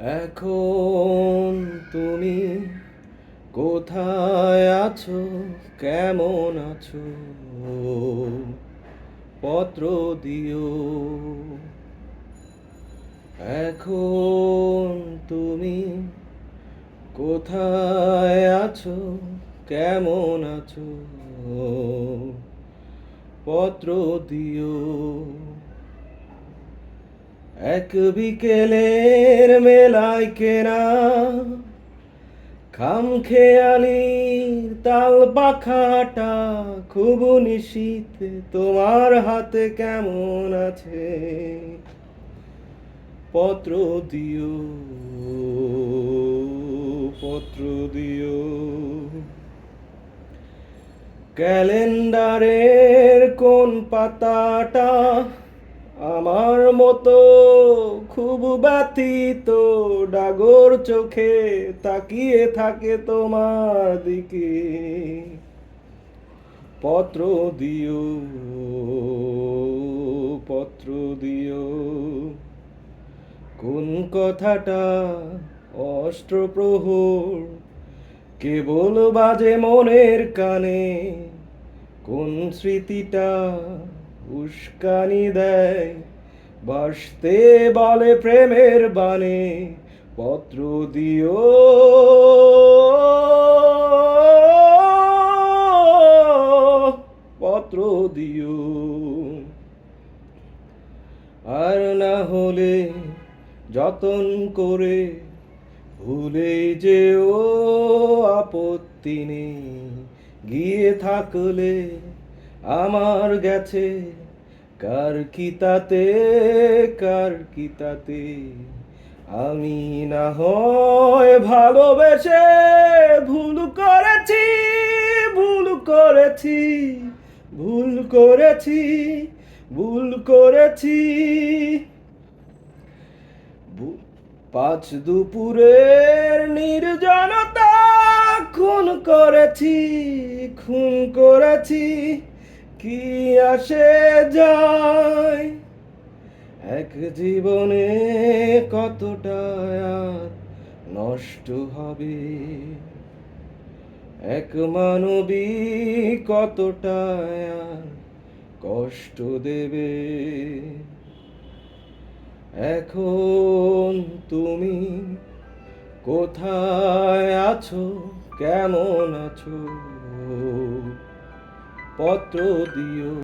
এখন তুমি কোথায় আছো? কেমন আছো? পত্র দিও। এখন তুমি কোথায় আছো? কেমন আছো? পত্র দিও। এক বিকেলের মেলায় কেনা খাম খেয়ালির তাল পাখাটা খুব নিশীত তোমার হাতে কেমন আছে? পত্র দিও পত্র দিও। ক্যালেন্ডারের কোন পাতাটা আমার মতো খুব ব্যথিত ডাগর চোখে তাকিয়ে থাকে তোমার দিকে। পত্র দিও পত্র দিও। কোন কথাটা অষ্টপ্রহর কেবল বাজে মনের কানে। কোন স্মৃতিটা উস্কানি দেয়। বাসতে বলে প্রেমের বানে পত্র দিও। পত্র দিও। আর না হলে যতন করে ভুলে যেও আপত্তি নেই। গিয়ে থাকলে আমার গেছে। কার কি তাতে কার কি তাতে আমি না হয় ভালোবেসে ভুল করেছি ভুল করেছি ভুল করেছি ভুল করেছি। পাঁচ দুপুরের নির্জনতা খুন করেছি খুন করেছি। কি আসে যায়? এক জীবনে কতটা নষ্ট হবে? এক মানবী কতটা কষ্ট দেবে? এখন তুমি কোথায় আছো? কেমন আছো? পত্র দিও